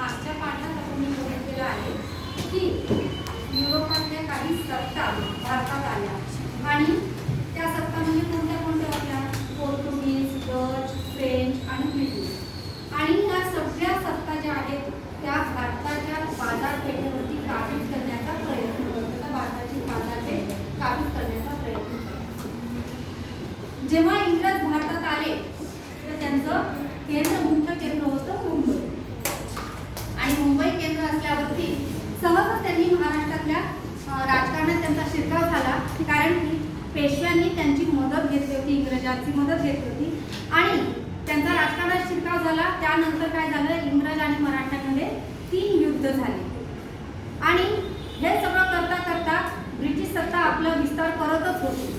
मागच्या पाठात आपण मी बघितलेलं आहे की युरोपातल्या काही सत्ता भारतात आल्या. आणि त्या सत्ता म्हणजे कोणत्या कोणत्या होत्या? पोर्तुगीज डच फ्रेंच आणि ब्रिटिश. आणि या सगळ्या सत्ता ज्या आहेत त्या भारताच्या बाजारपेठेवरती काबीज करण्याचा प्रयत्न करतो भारताची बाजारपेठ काबीज करण्याचा प्रयत्न करतो जेव्हा इंग्रज भारतात आले तर त्यांचं केंद्र मुख्य केंद्र होतं मुंबई. केंद्र असल्यावरती सहज त्यांनी महाराष्ट्रातल्या राजकारणात त्यांचा शिरकाव झाला. कारण की पेशव्यांनी त्यांची मदत घेतली होती इंग्रजांची मदत घेतली होती. आणि त्यांचा राजकारणात शिरकाव झाला. त्यानंतर काय झालं? इंग्रज आणि मराठ्यांमध्ये तीन युद्ध झाले. आणि हे सगळं करता करता ब्रिटिश सत्ता आपला विस्तार करतच होती.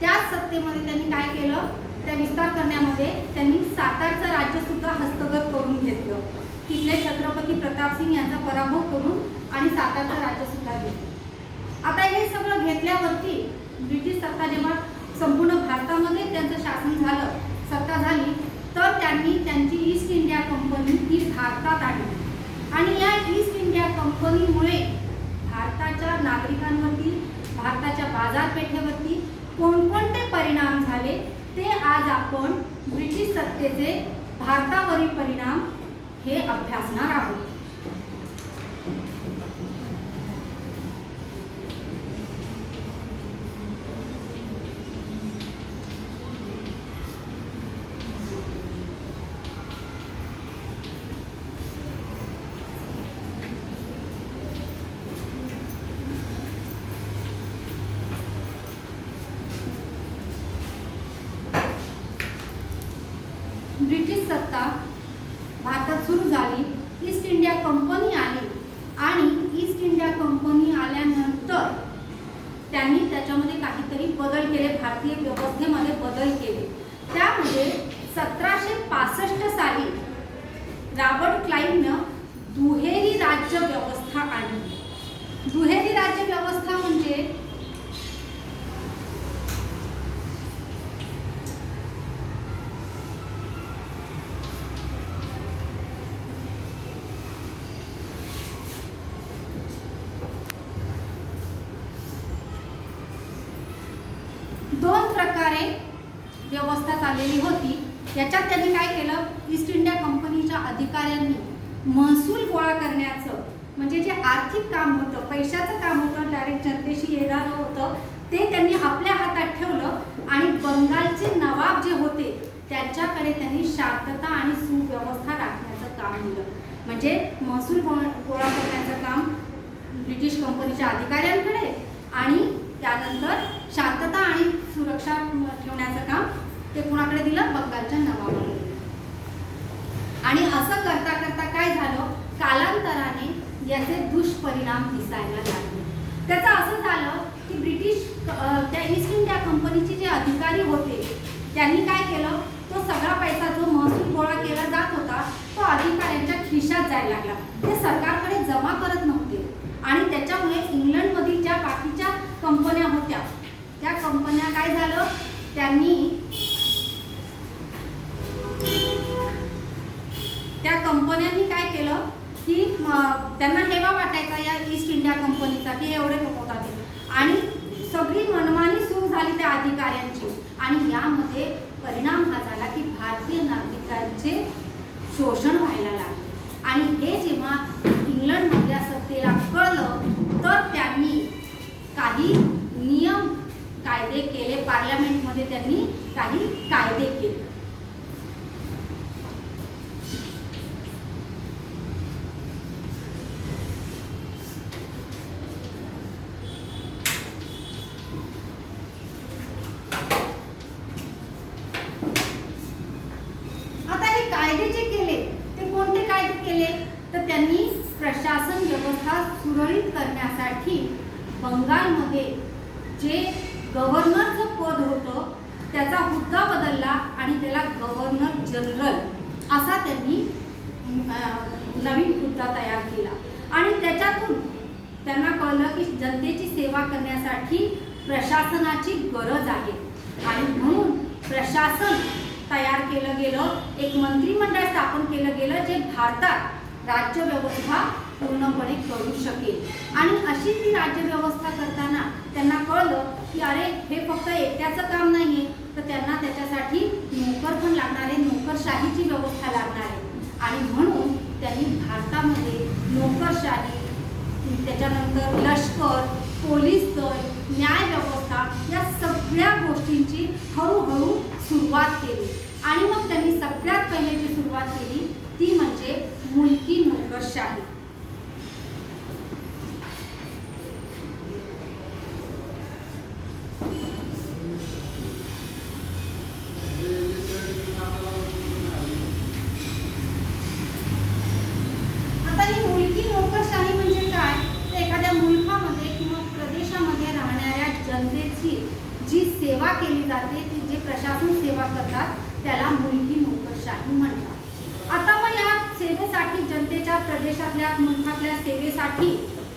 त्याच सत्तेमध्ये त्यांनी काय केलं? त्या विस्तार करण्यामध्ये त्यांनी सातारचं राज्य सुद्धा हस्तगत करून घेतलं. तिथले छत्रपती प्रतापसिंग यांचा पराभव करून आणि सातारचं राज्य सुद्धा घेतलं. आता हे सगळं घेतल्यावरती ब्रिटिश सत्ता जेव्हा संपूर्ण भारतामध्ये त्यांचं शासन झालं सत्ता झाली तर त्यांनी त्यांची ईस्ट इंडिया कंपनी ही भारतात आणली. आणि या ईस्ट इंडिया कंपनीमुळे भारताच्या नागरिकांवरती भारताच्या बाजारपेठेवरती कोणकोणते परिणाम झाले? ते आज आपण ब्रिटिश सत्तेचे भारतावरील परिणाम हे अभ्यासणार आहोत. ब्रिटिश सत्ता भारतात सुरू झाली ईस्ट इंडिया कंपनी आली आणि ईस्ट इंडिया कंपनी आल्यानंतर त्यांनी त्याच्यामध्ये काहीतरी बदल केले भारतीय व्यवस्थेमध्ये बदल केले त्यामध्ये सतराशे पासष्ट साली रॉबर्ट क्लाईननं दुहेरी राज्य व्यवस्था आणली दुहेरी राज्य व्यवस्था म्हणजे दोन प्रकारे व्यवस्था चाललेली होती याच्यात त्यांनी काय केलं ईस्ट इंडिया व्यापाऱ्यांनी महसूल गोळा करण्याचं म्हणजे जे आर्थिक काम होतं पैशाचं काम होतं डायरेक्ट जनतेशी येणारं होतं ते त्यांनी आपल्या हातात ठेवलं आणि बंगालचे नवाब जे होते त्यांच्याकडे त्यांनी शांतता आणि सुव्यवस्था राखण्याचं काम दिलं. म्हणजे महसूल गोळा गोळा करण्याचं काम ब्रिटिश कंपनीच्या अधिकाऱ्यांकडे आणि त्यानंतर शांतता आणि सुरक्षा ठेवण्याचं काम ते कुणाकडे दिलं? बंगालच्या नवाबाकडे. आणि असं करता करता काय झालं? कालांतराने याचे दुष्परिणाम दिसायला लागले. त्याचं असं झालं की ब्रिटिश त्या ईस्ट इंडिया कंपनीचे जे अधिकारी होते त्यांनी काय केलं? तो सगळा पैसा जो महसूल गोळा केला जात होता तो अधिकाऱ्यांच्या खिशात जायला लागला. ते सरकारकडे जमा करत नव्हते. आणि त्याच्यामुळे इंग्लंडमधील ज्या बाकीच्या कंपन्या होत्या त्या कंपन्या काय झालं? त्यांनी कंपनीचा की एवढे लोक होतात आणि सगळी मनमानी सुरू झाली त्या अधिकाऱ्यांची. आणि यामध्ये परिणाम हा झाला की भारतीय नागरिकांचे शोषण व्हायला लागले आणि हे जेव्हा इंग्लंडमधल्या सत्तेला कळलं तर त्यांनी काही नियम कायदे केले पार्लमेंटमध्ये त्यांनी काही कायदे केले आता हे कायदे जे केले ते कोणते कायदे केले तर त्यांनी प्रशासन व्यवस्था सुरळीत करण्यासाठी बंगालमध्ये जे गव्हर्नरचं पद होतं त्याचा हुद्दा बदलला आणि त्याला गव्हर्नर जनरल असा त्यांनी नवीन हुद्दा तयार केला. आणि त्याच्यातून त्यांना कळलं की जनतेची सेवा करण्यासाठी प्रशासनाची गरज आहे. आणि म्हणून प्रशासन तयार केलं गेलं एक मंत्रिमंडळ स्थापन केलं गेलं जे भारतात राज्यव्यवस्था पूर्णपणे करू शकेल. आणि अशी ती राज्यव्यवस्था करताना त्यांना कळलं की अरे हे फक्त एकट्याचं काम नाही आहे तर त्यांना त्याच्यासाठी नोकर पण लागणार आहे नोकरशाहीची व्यवस्था लागणार आहे. आणि म्हणून त्यांनी भारतामध्ये नोकरशाही त्याच्यानंतर लष्कर पोलीस दल न्याय व्यवस्था या सगळ्या गोष्टींची हळूहळू सुरुवात केली. आणि मग त्यांनी सगळ्यात पहिले जी सुरुवात केली ती म्हणजे मुलकी नोकरशाही आता ही मुलकी नोकरशाही म्हणजे काय तर एखाद्या मुलखामध्ये किंवा प्रदेशामध्ये राहणाऱ्या जनतेची जी सेवा केली जाते ती जे प्रशासन सेवा करतात त्याला मुलकी नोकरशाही म्हणतात आता मग या सेवेसाठी जनतेच्या प्रदेशातल्या मुलखातल्या सेवेसाठी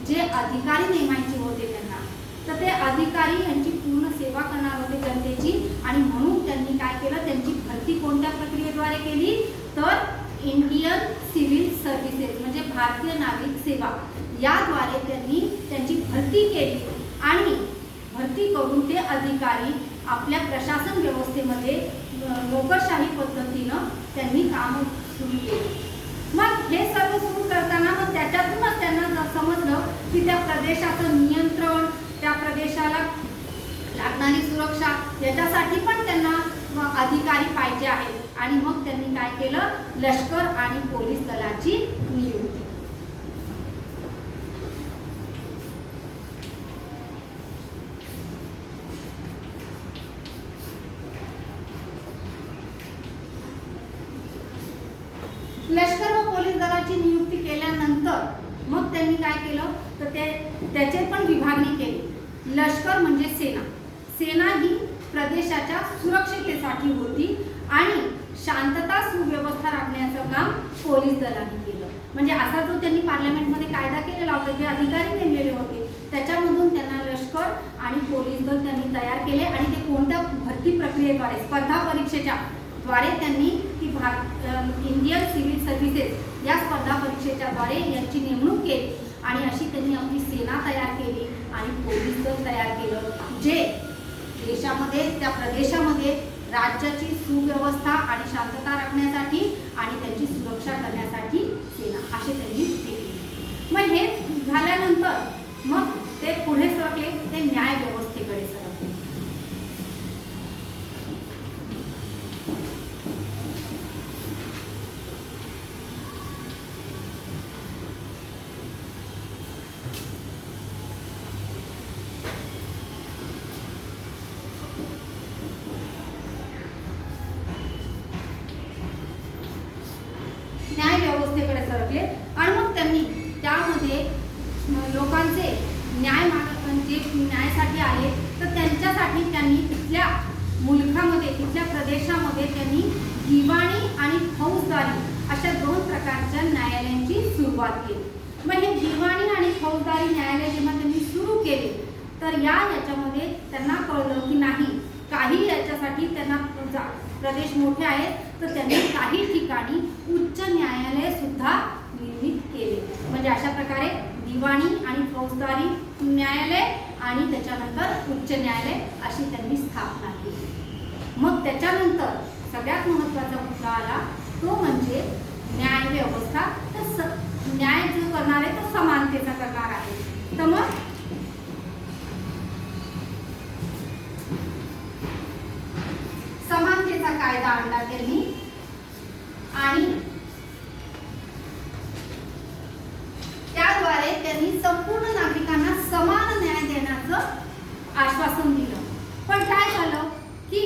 जे अधिकारी नेमायचे होते त्यांना तर ते अधिकारी यांची पूर्ण सेवा करणार होते जनतेची आणि म्हणून त्यांनी काय केलं त्यांची भरती कोणत्या प्रक्रियेद्वारे केली तर इंडियन सिव्हिल सर्व्हिसेस म्हणजे भारतीय नागरिक सेवा याद्वारे त्यांनी त्यांची भरती केली आणि भरती करून ते अधिकारी आपल्या प्रशासन व्यवस्थेमध्ये लोकशाही नोकरशाही पद्धतीनं त्यांनी काम सुरू केलं. मग हे सर्व सुरू करताना मग त्याच्यातूनच त्यांना समजलं की त्या प्रदेशाचं नियंत्रण त्या प्रदेशाला लागणारी सुरक्षा याच्यासाठी पण त्यांना अधिकारी पाहिजे आहेत. आणि मग त्यांनी काय केलं? लष्कर आणि पोलीस दलाची नियुक्ती लष्कर व पोलीस दलाची नियुक्ती केल्यानंतर मग त्यांनी काय केलं तर ते त्याचे पण विभागणी केली लष्कर म्हणजे सेना. सेना ही प्रदेशाच्या सुरक्षितेसाठी होती आणि शांतता सुव्यवस्था राखण्याचं काम पोलीस दलाने केलं. म्हणजे असा जो त्यांनी पार्लमेंटमध्ये कायदा केलेला होता जे अधिकारी नेमलेले होते त्याच्यामधून त्यांना लष्कर आणि पोलीस दल त्यांनी तयार केले आणि ते कोणत्या भरती प्रक्रियेद्वारे स्पर्धा परीक्षेच्या द्वारे त्यांनी ती भार इंडियन सिव्हिल सर्व्हिसेस या स्पर्धा परीक्षेच्या द्वारे यांची नेमणूक केली. आणि अशी त्यांनी आपली सेना तयार केली आणि पोलीस दल तयार केलं जे देशामध्ये त्या प्रदेशामध्ये राज्याची सुव्यवस्था आणि शांतता राखण्यासाठी आणि त्यांची सुरक्षा करण्यासाठी सेना असे त्यांनी हे केले. मग हे झाल्यानंतर मग ते पुढे सरकले ते न्याय व्यवस्थेकडे सरकले न्याय व्यवस्थेकडे सरकले आणि मग त्यांनी त्यामध्ये म, लोकांचे न्याय माग जे न्यायासाठी आले तर त्यांच्यासाठी त्यांनी तिथल्या मुलखामध्ये तिथल्या प्रदेशामध्ये त्यांनी दिवाणी आणि फौजदारी अशा दोन प्रकारच्या न्यायालयांची सुरुवात केली. मग हे दिवाणी आणि फौजदारी न्यायालय जेव्हा त्यांनी सुरू केले तर या याच्यामध्ये त्यांना कळलं की नाही काही याच्यासाठी त्यांना जा- प्रदेश मोठे आहेत तर त्यांनी काही ठिकाणी उच्च न्यायालय सुद्धा निर्मित केले. म्हणजे अशा प्रकारे दिवाणी आणि फौजदारी न्यायालय आणि त्याच्यानंतर उच्च न्यायालय अशी त्यांनी स्थापना केली. मग त्याच्यानंतर सगळ्यात महत्त्वाचा मुद्दा आला तो म्हणजे न्याय व्यवस्था तर स न्याय जो करणार आहे तो समानतेचा करणार आहे तर मग समानतेचा कायदा आणला त्यांनी आणि त्याद्वारे त्यांनी संपूर्ण नागरिकांना समान न्याय देण्याचं आश्वासन दिलं पण काय झालं की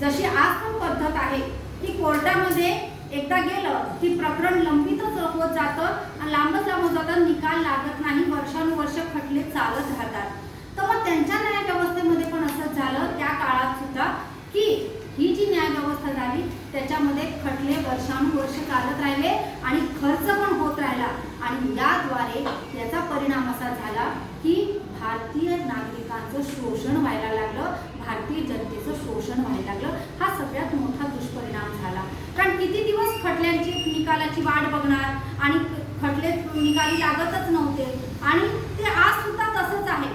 जशी आज पण पद्धत आहे की कोर्टामध्ये एकदा गेलं की प्रकरण लंबितच होत जातं आणि लांबच लांब जातं निकाल लागत नाही वर्षानुवर्ष खटले चालत राहतात तर मग त्यांच्या न्याय व्यवस्थेमध्ये पण असंच झालं त्या काळात सुद्धा की ही जी न्याय व्यवस्था झाली त्याच्यामध्ये खटले वर्षानुवर्ष चालत राहिले आणि खर्च पण होत राहिला आणि याद्वारे याचा परिणाम असा झाला की भारतीय नागरिकांचं शोषण व्हायला लागलं भारतीय जनतेचं शोषण व्हायला लागलं हा सगळ्यात मोठा दुष्परिणाम झाला कारण किती दिवस खटल्यांची निकालाची वाट बघणार? आणि खटले निकाली लागतच नव्हते. आणि ते आज सुद्धा तसंच आहे.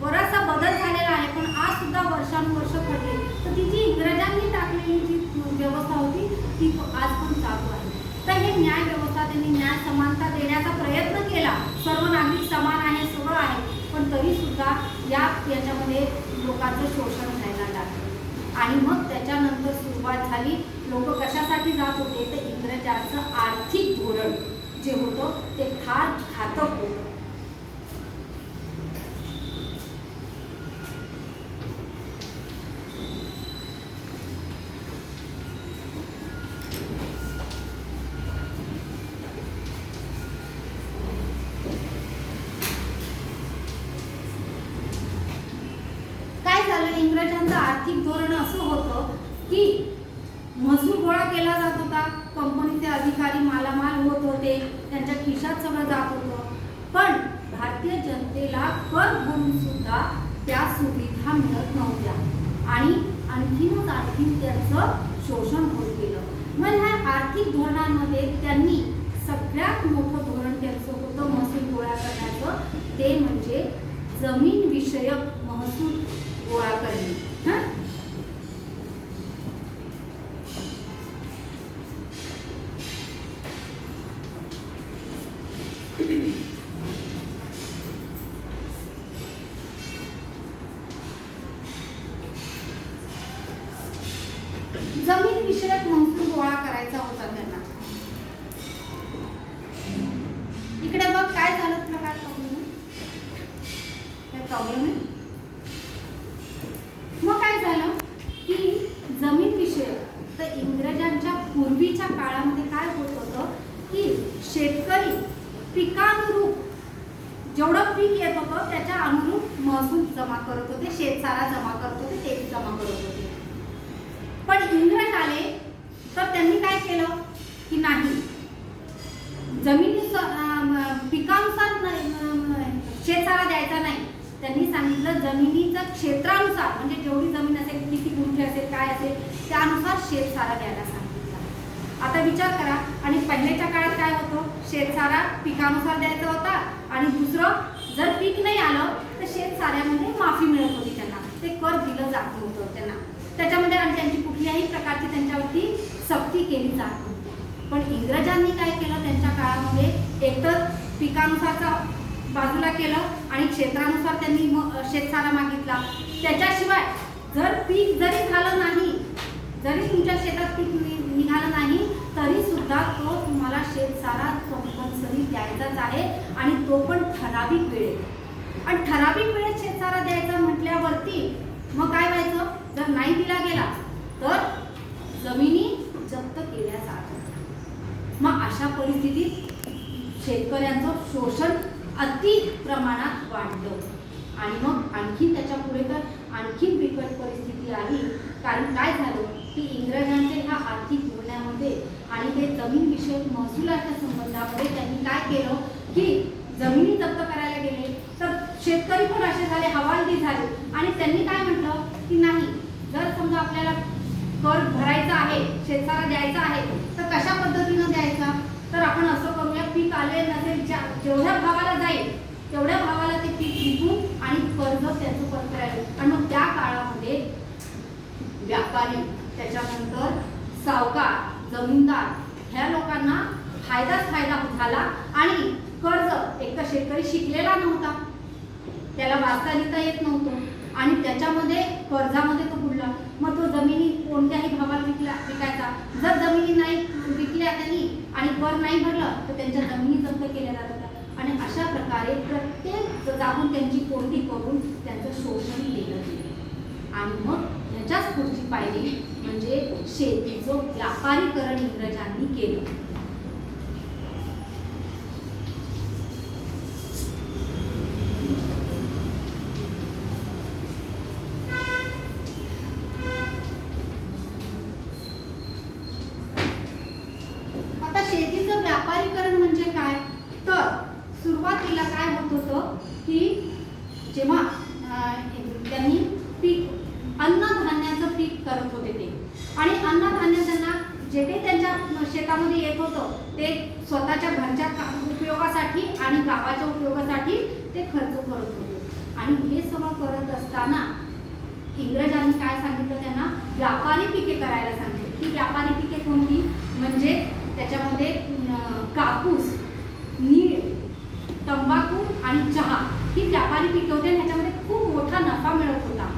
बराचसा बदल झालेला आहे पण आज सुद्धा वर्षानुवर्ष खटले. तर ती जी इंग्रजांनी टाकलेली जी व्यवस्था होती ती आज पण चालू आहे. तर हे न्याय व्यवस्था त्यांनी न्याय समानता देण्याचा प्रयत्न केला. सर्व नागरिक समान आहे सगळं आहे. पण तरी सुद्धा या याच्यामध्ये लोकांचं शोषण व्हायला लागलं. आणि मग त्याच्यानंतर सुरुवात झाली. लोक कशासाठी जात होते? तर इंग्रजांचं आर्थिक धोरण जे होतं ते फार घातक होतं. काय झालं? इंग्रजांचं आर्थिक धोरण असं होतं की महसूल गोळा केला जात होता. कंपनीचे अधिकारी मालामाल होत होते. त्यांच्या खिशात सगळं जात होतं. पण भारतीय जनतेला कर भरून सुद्धा त्या सुविधा मिळत नव्हत्या. आणि आणखीनच आणखीन त्यांचं शोषण होत गेलं. मग ह्या आर्थिक धोरणांमध्ये त्यांनी सगळ्यात मोठं धोरण त्यांचं होतं महसूल गोळा करण्याचं. ते म्हणजे जमीन विषयक महसूल गोळा करणे. हं? प्रॉब्लेम आहे? मग काय झालं? की जमीन विषयक तर इंग्रजांच्या पूर्वीच्या काळामध्ये काय होत होतं? की शेतकरी पिकानुरूप जेवढं पीक येत होतं त्याच्या अनुरूप महसूल जमा करत होते शेतसारा जमा करत होते ते जमा करत होते पण इंग्रज आले तर त्यांनी काय केलं की नाही जमिनी पिकानुसार नाही, अं, शेतसारा द्यायचा नाही त्यांनी सांगितलं जमिनीचं क्षेत्रानुसार म्हणजे जेवढी जमीन असेल किती गुंठे असेल काय असेल त्यानुसार शेतसारा द्यायला सांगितला. आता विचार करा आणि पहिल्याच्या काळात काय होतं? शेतसारा पिकानुसार द्यायचा होता आणि दुसरं जर पीक नाही आलं तर शेतसाऱ्यामध्ये माफी मिळत होती त्यांना. ते कर दिलं जात नव्हतं त्यांना. त्याच्यामध्ये आणि त्यांची कुठल्याही प्रकारची त्यांच्यावरती सक्ती केली जात नव्हती. पण इंग्रजांनी काय केलं? त्यांच्या काळामध्ये एकतर पिकानुसारचा बाजूला केलं आणि क्षेत्रानुसार त्यांनी म- शेतसारा मागितला. त्याच्याशिवाय जर पीक जरी झालं नाही जरी तुमच्या शेतात पीक नि- निघालं नाही तरी सुद्धा तो तुम्हाला शेतसारा कंपल्सरी द्यायचाच आहे आणि तो पण ठराविक वेळेत. आणि ठराविक वेळेत शेतसारा द्यायचा म्हटल्यावरती मग काय व्हायचं? जर नाही दिला गेला तर जमिनी जप्त केल्या जात मग अशा परिस्थितीत शेतकऱ्यांचं शोषण अति प्रमाणात वाढलं. आणि मग आणखी त्याच्या पुढे तर आणखी बिकट परिस्थिती आली कारण काय झालं? की इंग्रजांचे ह्या आर्थिक धोरणामध्ये आणि ते जमीन विषयक महसुलाच्या संबंधामध्ये त्यांनी काय केलं? की जमिनी जप्त करायला गेले. तर शेतकरी पण असे झाले हवालदी झाले. आणि त्यांनी काय म्हटलं? की नाही जर समजा आपल्याला कर भरायचा आहे शेतकऱ्याला द्यायचा आहे तर कशा पद्धतीनं द्यायचा? तर आपण असं करूया पीक आले नसेल ज्या जेवढ्या भावाला जाईल तेवढ्या भावाला ते पीक विकून आणि कर्ज त्याचं परत आणि मग त्या काळामध्ये व्यापारी त्याच्यानंतर सावकार जमीनदार ह्या लोकांना फायदाच फायदा झाला आणि कर्ज एक तर शेतकरी शिकलेला नव्हता. त्याला वाचता लिहिता येत नव्हतं. आणि त्याच्यामध्ये कर्जामध्ये तो बुडला. मग तो जमिनी कोणत्याही भावात विकला विकायचा. जर जमिनी नाही विकल्या त्यांनी आणि कर नाही भरलं तर त्यांच्या जमिनी जप्त केल्या जातात. आणि अशा प्रकारे प्रत्येक जागून त्यांची कोंडी करून त्यांचं शोषण केलं गेलं. आणि मग ह्याच्याच पुढची पायरी म्हणजे शेतीचं व्यापारीकरण इंग्रजांनी केलं आता शेतीचं व्यापारीकरण म्हणजे काय तर सुरुवातीला काय होत होतं की जेव्हा अं, त्यांनी पीक अन्नधान्याचं पीक करत होते ते आणि अन्नधान्य त्यांना जे काही त्यांच्या शेतामध्ये येत होतं ते स्वतःच्या घरच्या का- उपयोगासाठी आणि गावाच्या उपयोगासाठी ते खर्च करत होते आणि हे सगळं करत असताना इंग्रजांनी काय सांगितलं त्यांना व्यापारी पिके करायला सांगितले ती व्यापारी पिके कोणती म्हणजे त्याच्यामध्ये अं, कापूस नीळ तंबाखू आणि चहा ही व्यापारी पिके होते आणि ह्याच्यामध्ये खूप मोठा नफा मिळत होता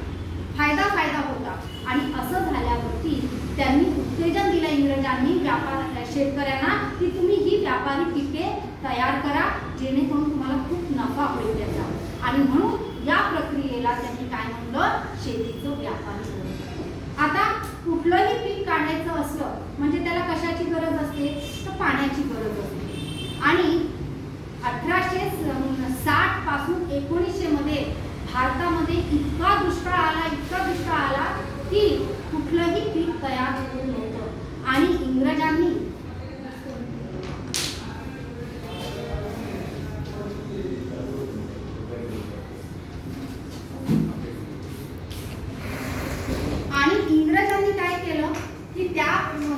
फायदा फायदा होता आणि असं झाल्यावरती त्यांनी उत्तेजन दिलं इंग्रजांनी व्यापार शेतकऱ्यांना की तुम्ही ही व्यापारी पिके तयार करा जेणेकरून तुम्हाला खूप नफा होईल त्याचा. आणि म्हणून या प्रक्रियेला त्यांनी काय म्हणलं शेतीचं व्यापारी आता कुठलंही पीक काढायचं असलं म्हणजे त्याला कशाची गरज असते? तर पाण्याची गरज असते. आणि अठराशे साठपासून एकोणीसशे मध्ये भारतामध्ये इतका दुष्काळ आला इतका दुष्काळ आला की कुठलंही पीक तयार होत नव्हतं आणि इंग्रजांनी आणि इंग्रजांनी काय केलं की त्या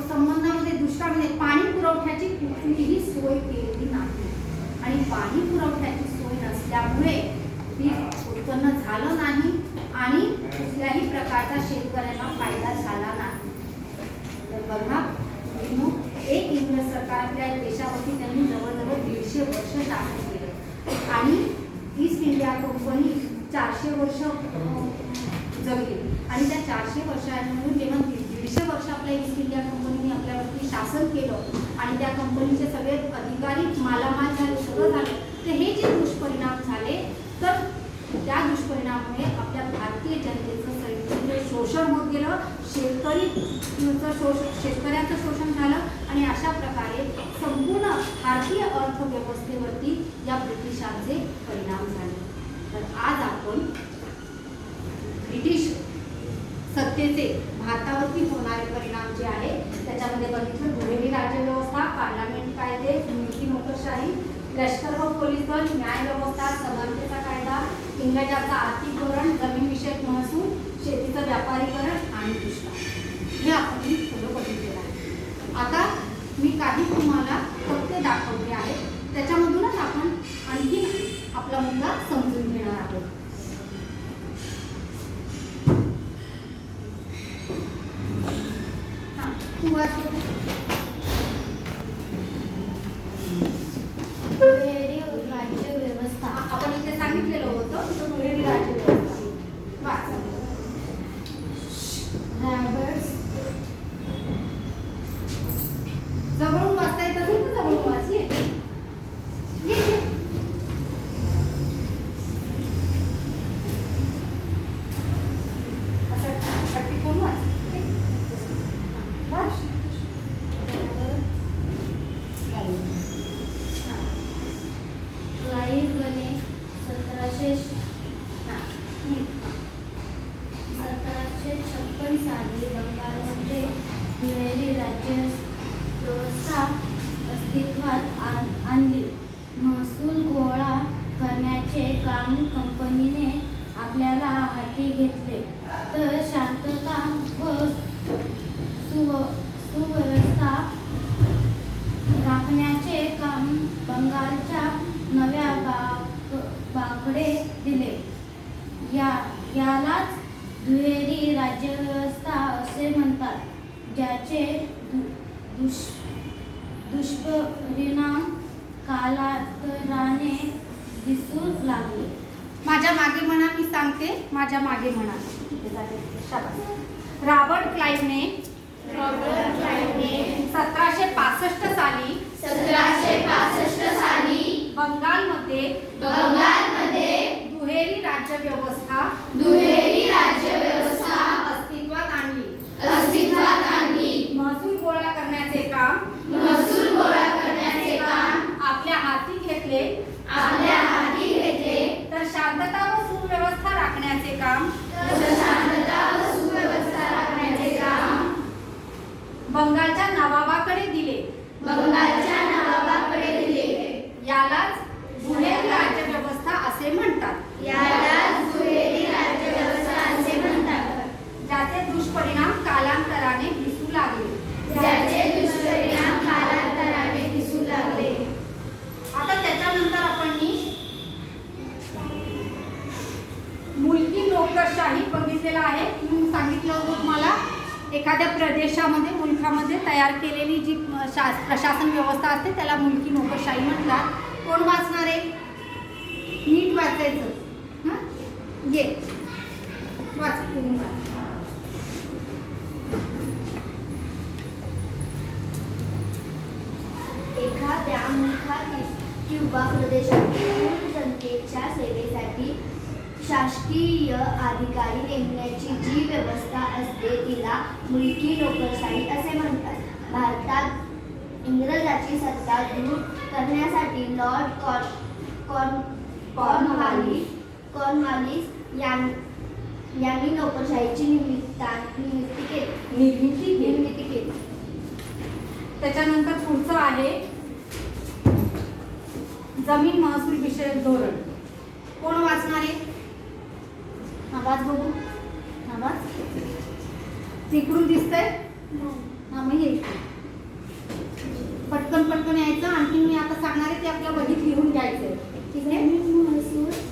संबंधामध्ये दुष्काळामध्ये पाणी पुरवठ्याची कुठलीही सोय केलेली नाही आणि पाणी पुरवठ्याची सोय त्यामुळे पीक उत्पन्न झालं नाही आणि कुठल्याही प्रकारचा शेतकऱ्यांना फायदा झाला नाही. तर बघा एक इंग्रज सरकार आपल्या देशावरती त्यांनी जवळजवळ दीडशे वर्ष शासन केलं. आणि ईस्ट इंडिया कंपनी चारशे वर्ष जगली. आणि त्या चारशे वर्षांमधून जेव्हा दीड- दीडशे वर्ष आपल्या ईस्ट इंडिया कंपनीने आपल्यावरती शासन केलं आणि त्या कंपनीचे सगळे अधिकारी मालामाल झाले सगळं झालं तर हे जे दुष्परिणाम झाले तर त्या दुष्परिणामामुळे आपल्या भारतीय जनतेचं सगळीकडे शोषण होत गेलं शेतकरी शोषण शेतकऱ्यांचं शोषण झालं आणि अशा प्रकारे संपूर्ण भारतीय अर्थव्यवस्थेवरती या ब्रिटिशांचे परिणाम झाले तर आज आपण ब्रिटिश सत्तेचे भारतावरती होणारे परिणाम जे आहे त्याच्यामध्ये बघितलं दुहेरी राज्यव्यवस्था पार्लमेंट कायदे निती नोकरशाही लष्कर व पोलीस दल न्याय व्यवस्था समानतेचा कायदा इंग्रजाचा आर्थिक धोरण जमीनविषयक महसूल शेतीचं व्यापारीकरण आणि दुष्काळ. हे आपण मी सगळं बघितलेलं आहे. आता मी काही तुम्हाला फक्त दाखवले आहेत त्याच्यामधूनच आपण आणखी आपला मुद्दा समजून घेणार आहोत हा, तू वाच बरं. दुहेरी राज्य व्यवस्था आपण इथे सांगितलेलं होतं की तो दुहेरी राज्यव्यवस्था वाच रॉबर्ट्स जवळून वाचता येत असेल तर जवळून वाच ये ये, ये. असं पट्टी करून वाच वाच हा. क्लाईव्ह गने सतराशे हा. हम्म. सतराशे छप्पन साली बंगालमध्ये दुहेरी राज्य व्यवस्था अस्तित्वात आ- आणली महसूल गोळा करण्याचे काम कंपनीने आपल्याला हाती घेतले तर शांतता व सुव सुव्यवस्था राखण्याचे काम बंगालच्या नव्या बाग बाकडे दिले या यालाच दुहेरी राज्यव्यवस्था असे म्हणतात ज्याचे दु- दुष दुष्परिणाम कालांतराने दिसू लागले. माझ्या मागे म्हणा मी सांगते. माझ्या मागे म्हणा. रॉबर्ट क्लाइव्हने सतराशे पासष्ट साली सतराशे पासष्ट साली बंगालमध्ये बंगालमध्ये दुहेरी राज्यव्यवस्था दुहेरी राज्यव्यवस्था अस्तित्वात आणली अस्तित्वात आणली महसूल गोळा करण्याचे काम महसूल गोळा करण्याचे काम आपल्या हाती घेतले आपल्या हाती घेतले तर शांतता व सुव्यवस्था राखण्याचे काम. शांतता व सुव्यवस्था राखण्याचे काम. बंगालच्या नवाबाकडे दिले. बंगालच्या नवाबाकडे दिले. यालाच दुहेरी राज्यव्यवस्था असे म्हणतात. एखाद्या प्रदेशामध्ये मुलखामध्ये तयार केलेली जी शा प्रशासन व्यवस्था असते त्याला मुलकी नोकरशाही म्हणतात. कोण वाचणार आहे? फडणवीस यांनी नोकरशाहीची निमित्ता नियुक्ती केली. निर्मिती निर्मिती केली. त्याच्यानंतर पुढचं आहे जमीन महसूल विषयक धोरण. कोण वाचणार आहे? आवाज बघू. आवाज. तिकडून दिसतंय? हो. हा. मग हे पटकन पटकन यायचं. आणखी मी आता सांगणार आहे ते आपल्या वहीत लिहून घ्यायचं ठीक आहे?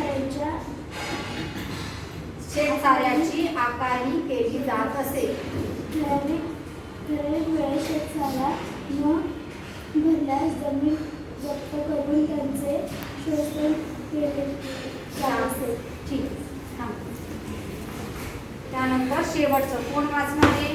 शेतसाऱ्याची आकारणी केली जात असे. जमीन करून त्यांचे केले. ठीक. त्यानंतर शेवटचं कोण वाचणार आहे?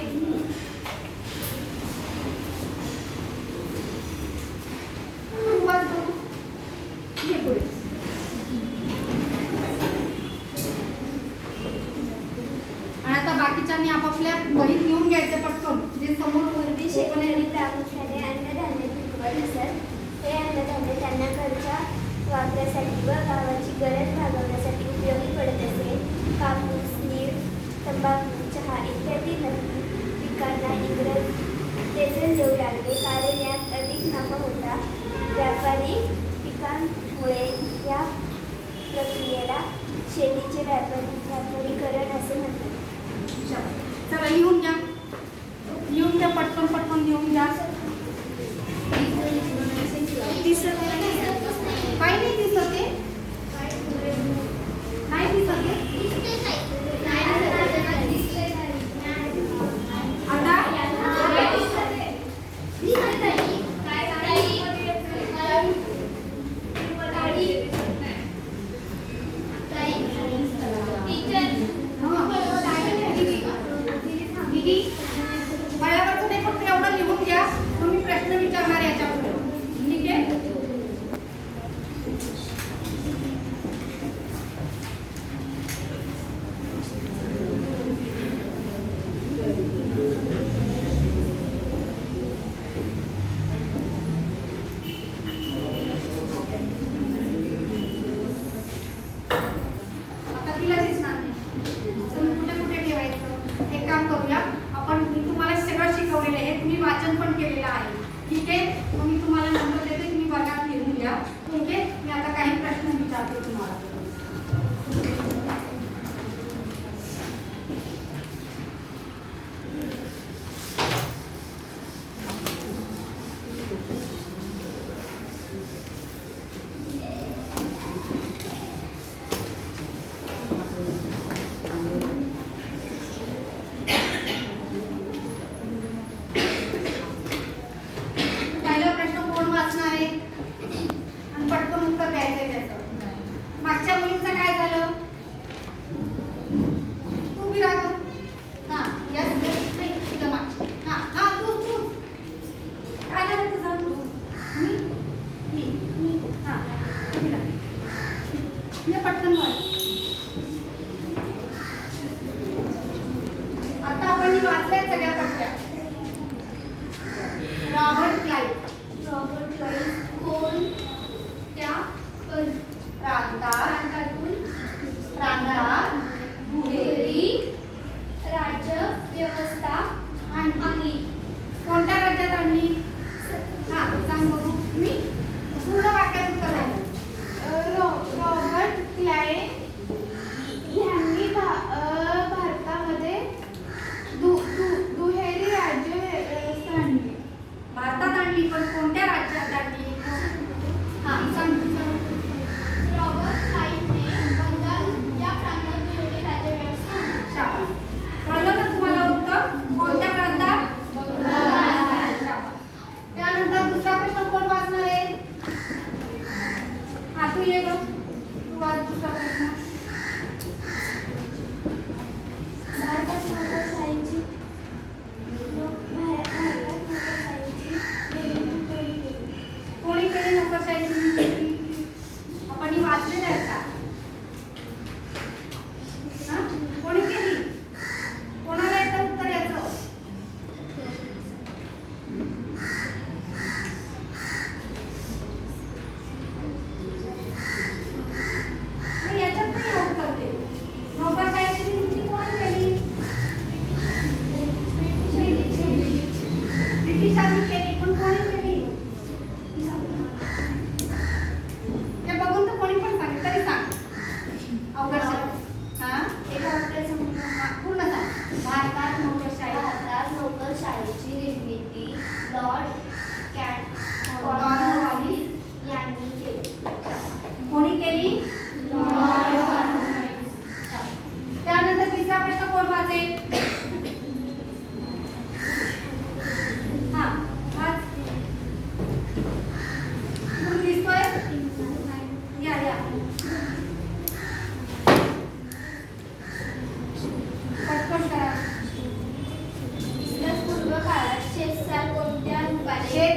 लागले कारण यात अधिक नफा होता. व्यापारी पिकांमुळे या प्रक्रियेला शेतीचे व्यापारी व्यापारीकरण असे म्हणतात. चला. लिहून घ्या. येऊन घ्या पटकन पटकन लिहून घ्या. दिसत नाही. काही नाही दिसत आहे.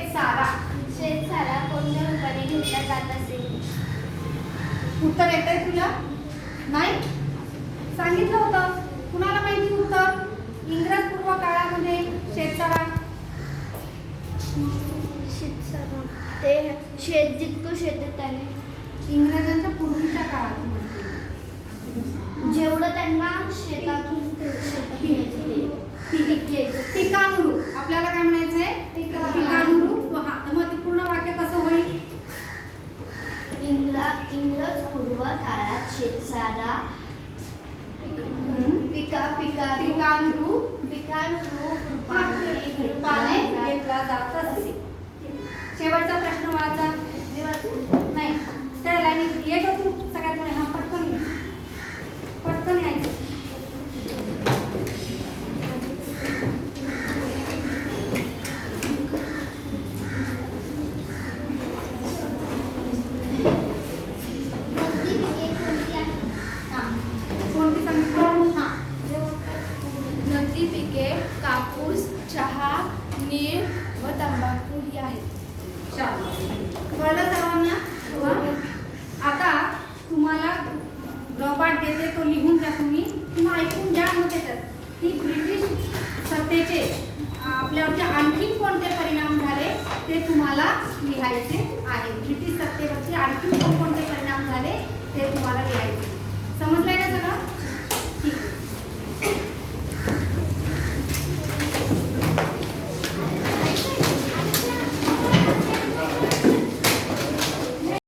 शेतसारा शेतसारा कोणत्या रूपाने घेतला जात असेल? उत्तर येत आहे तुला? नाही? सांगितलं होतं. कुणाला माहिती उत्तर? इंग्रज पूर्व काळामध्ये शेतसारा शेतसारा ते शेत जितकं शेत त्याने. इंग्रजांच्या पूर्वीच्या काळात जेवढं त्यांना शेतातून आपल्याला काय म्हणायचंय? हा मग ते पूर्ण वाक्य कसं होईल? इंग्रज पूर्व काळात शेतसारा पिका पिका रूपाने घेतला जात असे. शेवटचा प्रश्न वाचा. नाही. येत तू? सगळ्यात पुढे हा.